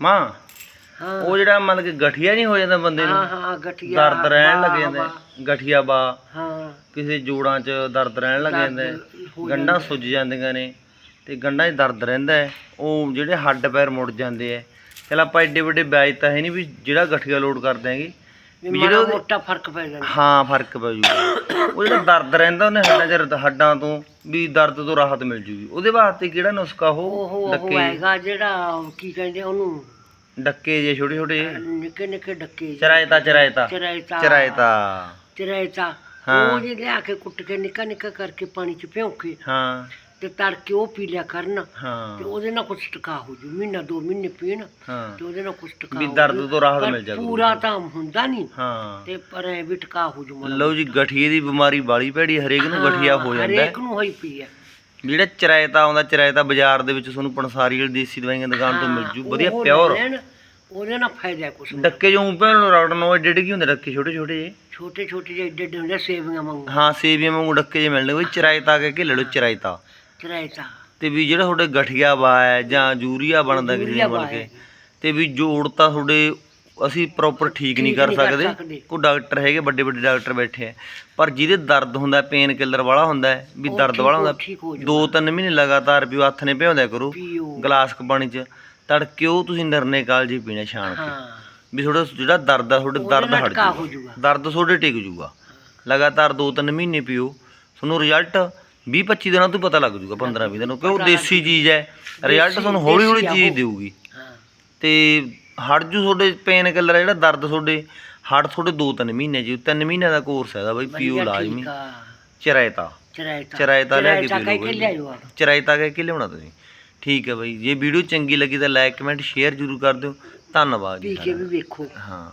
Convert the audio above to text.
ਮਾਂ ਹਾਂ ਉਹ ਜਿਹੜਾ ਮਤਲਬ ਕਿ ਗਠੀਆ ਨਹੀਂ ਹੋ ਜਾਂਦਾ ਬੰਦੇ ਹਾਂ ਨੂੰ ਹਾਂ ਗਠੀਆ ਦਰਦ ਰਹਿਣ ਲੱਗ ਜਾਂਦਾ। ਹੈ। ਗਠੀਆ ਬਾ ਹਾਂ ਕਿਸੇ ਜੋੜਾਂ 'ਚ ਦਰਦ ਰਹਿਣ ਲੱਗ ਜਾਂਦਾ ਹੈ। ਹੋ ਗੰਢਾਂ ਸੁੱਜ ਜਾਂਦੀਆਂ ਨੇ ਤੇ ਗੰਢਾਂ 'ਚ ਦਰਦ ਰਹਿੰਦਾ ਹੈ ਉਹ ਜਿਹੜੇ ਹੱਡ ਪੈਰ ਮੁੜ ਜਾਂਦੇ ਆ ਚਲ ਆਪਾਂ ਐਡੇ ਵੱਡੇ ਵਿਆਜ ਤਾਂ ਹੈ ਨਹੀਂ ਵੀ ਜਿਹੜਾ ਗਠੀਆ ਲੋਡ ਕਰ ਦਿਆਂਗੇ ਵੀ ਮਾੜਾ ਮੋਟਾ ਫ਼ਰਕ ਪੈ ਜਾਂਦਾ। ਹਾਂ ਫ਼ਰਕ ਪੈ ਜੂਗਾ। ਉਹ ਜਿਹੜਾ ਦਰਦ ਰਹਿੰਦਾ ਉਹਨੇ ਹੱਡਾਂ 'ਚ ਹੱਡਾਂ ਤੋਂ ਵੀ ਦਰਦ ਤੋਂ ਰਾਹਤ ਮਿਲ ਜੂਗੀ। ਉਹਦੇ ਵਾਸਤੇ ਕਿਹੜਾ ਨੁਸਖਾ ਉਹ ਉਹ ਉਹ ਡੱਕੇ? ਹੈਗਾ ਜਿਹੜਾ ਕੀ ਕਹਿੰਦੇ ਉਹਨੂੰ? ਡੱਕੇ ਜੇ ਛੋਟੇ ਛੋਟੇ ਨਿੱਕੇ ਨਿੱਕੇ ਡੱਕੇ। ਚਰਾਇਤਾ ਚਰਾਇਤਾ। ਚਰਾਇਤਾ। ਚਰਾਇਤਾ। ਚਰਾਇਤਾ। ਹਾਂ। ਉਹ ਜੇ ਲਿਆ ਕੇ ਕੁੱਟ ਕੇ ਨਿੱਕਾ ਨਿੱਕਾ ਕਰਕੇ ਪਾਣੀ ਚ ਭਿਉਂ ਕੇ ਹਾਂ। ਤੇ ਤੜਕੇ ਉਹ ਪੀ ਲਿਆ ਕਰਨ ਤੇ ਹਾਂ ਉਹਦੇ ਨਾਲ ਕੁਝ ਟਿਕਾ ਹੋ ਜੂ ਮਹੀਨਾ ਦੋ ਮਹੀਨੇ ਪੀਣ ਹਾਂ। ਤੇ ਉਹਦੇ ਨਾਲ ਕੁਝ ਟਿਕਾ ਵੀ ਹੋ ਦਰਦ ਜੂ। ਤੋਂ ਰਾਹਤ ਮਿਲ ਜਾਊਗੀ। ਪੂਰਾ ਤਾਂ ਹੁੰਦਾ ਨਹੀਂ ਹਾਂ। ਤੇ ਪਰ ਐ ਵੀ ਟਿਕਾ ਹੋ ਜੂ ਮਾੜਾ ਲਓ ਜੀ ਗਠੀਏ ਦੀ ਬਿਮਾਰੀ ਬਾਲੀ ਭੈੜੀ ਹਰੇਕ ਨੂੰ ਗਠੀਆ ਹੋ ਜਾਂਦਾ। ਹਰੇਕ ਨੂੰ ਹੋਈ ਪਈ ਹੈ ਜਿਹੜਾ ਚਰਾਇਤਾ ਆਉਂਦਾ ਚਰਾਇਤਾ ਬਾਜ਼ਾਰ ਦੇ ਵਿੱਚ ਤੁਹਾਨੂੰ ਪਨਸਾਰੀ ਵਾਲੀ ਦੇਸੀ ਦਵਾਈਆਂ ਦੁਕਾਨ ਤੋਂ ਮਿਲ ਜੂ। ਵਧੀਆ ਪਿਓਰ। ਉਹਦੇ ਨਾਲ ਫਾਇਦਾ ਹੈ ਕੁਛ ਡੱਕੇ ਜੋ ਉੱਪਰ ਨੂੰ ਰਗੜਨ ਨੂੰ ਏਡੇ ਏਡੇ ਕੀ ਹੁੰਦੇ ਡੱਕੇ? ਛੋਟੇ ਛੋਟੇ ਜਿਹੇ ਛੋਟੇ ਛੋਟੇ ਜਿਹੇ ਏਡੇ ਏਡੇ ਹੁੰਦੇ ਸੇਵੀਆਂ ਵਾਂਗੂ। ਹਾਂ ਸੇਬੀਆਂ ਵਾਂਗੂ ਡੱਕੇ ਜੇ ਮਿਲਣੇ। ਕੋਈ ਚਰਾਇਤਾ ਕਹਿ ਕੇ ਲੈ ਲਓ ਚਰਾਇਤਾ ਚਰਾਇਤਾ ਤੇ ਵੀ ਜਿਹੜਾ ਤੁਹਾਡੇ ਗਠੀਆ ਬਾ ਹੈ ਜਾਂ ਯੂਰੀਆ ਬਣਦਾ ਕਿਸੇ ਯੂਰੀਆ ਨੂੰ ਮਿਲ ਬਾ ਕੇ ਹੈ। ਤੇ ਵੀ ਜੋੜ ਤਾਂ ਤੁਹਾਡੇ ਅਸੀਂ ਪ੍ਰੋਪਰ ਠੀਕ ਨਹੀਂ ਕਰ ਸਕਦੇ। ਕੋਈ ਡਾਕਟਰ ਹੈਗੇ ਵੱਡੇ ਵੱਡੇ ਡਾਕਟਰ ਬੈਠੇ ਆ ਪਰ ਜਿਹਦੇ ਦਰਦ ਹੁੰਦਾ ਪੇਨ ਕਿਲਰ ਵਾਲਾ ਹੁੰਦਾ ਹੈ, ਵੀ ਉਹ ਦਰਦ ਠੀਕ ਵਾਲਾ ਹੋ- ਹੁੰਦਾ ਠੀਕ ਹੋ ਜਾਊਗਾ। ਦੋ ਤਿੰਨ ਮਹੀਨੇ ਲਗਾਤਾਰ ਵੀ ਹੱਥ ਨੇ ਭਿਉਂਦਿਆ ਕਰੋ ਪੀਓ ਗਲਾਸ ਕ ਪਾਣੀ ਚ ਤੜਕੇ ਉਹ ਤੁਸੀਂ ਨਿਰਨੇ ਕਾਲ ਜੀ ਪੀਣਾ ਛਾਣ ਕੇ ਹਾਂ ਵੀ ਤੁਹਾਡਾ ਜਿਹੜਾ ਦਰਦ ਆ ਤੁਹਾਡੇ ਉਹਦੇ ਦਰਦ ਨਾਲ ਹਟ ਹੋ ਜੂਗਾ ਜਾਊਗਾ। ਦਰਦ ਤੁਹਾਡੇ ਟਿਕ ਜੂਗਾ ਲਗਾਤਾਰ 2-3 ਮਹੀਨੇ ਪੀਓ ਤੁਹਾਨੂੰ ਰਿਜ਼ਲਟ 20-25 ਦਿਨਾਂ ਤੋਂ ਪਤਾ ਲੱਗ ਜੂਗਾ 15-20 ਦਿਨਾਂ ਤੋਂ ਕਿਉਂ ਦੇਸੀ ਚੀਜ਼ ਹੈ ਰਿਜ਼ਲਟ ਤੁਹਾਨੂੰ ਹੌਲੀ ਹੌਲੀ ਚੀਜ਼। ਦੇਊਗੀ। ਤੇ ਹਟ ਜੂ ਤੁਹਾਡੇ ਪੇਨ ਕਿਲਰ ਜਿਹੜਾ ਦਰਦ ਤੁਹਾਡੇ ਹਟ ਤੁਹਾਡੇ 2-3 ਮਹੀਨੇ ਜੀ 3 ਮਹੀਨਿਆਂ ਦਾ ਕੋਰਸ ਹੈ ਦਾ ਬਈ ਪੀਓ ਲਾਜ਼ਮੀ। ਚਰਾਇਤਾ ਚਰਾਇਤਾ ਲਿਆ ਕੇ ਆ ਚਰਾਇਤਾ ਕਹਿ ਕੇ ਲਿਆਉਣਾ ਤੁਸੀਂ। ਠੀਕ ਹੈ ਬਈ। ਜੇ ਵੀਡੀਓ ਚੰਗੀ ਲੱਗੀ ਤਾਂ ਲਾਈਕ ਕਮੈਂਟ ਸ਼ੇਅਰ ਜ਼ਰੂਰ ਕਰ ਦਿਓ। ਧੰਨਵਾਦ ਪੀ ਜੀ ਕੇ ਵੀ ਵੇਖੋ। ਹਾਂ।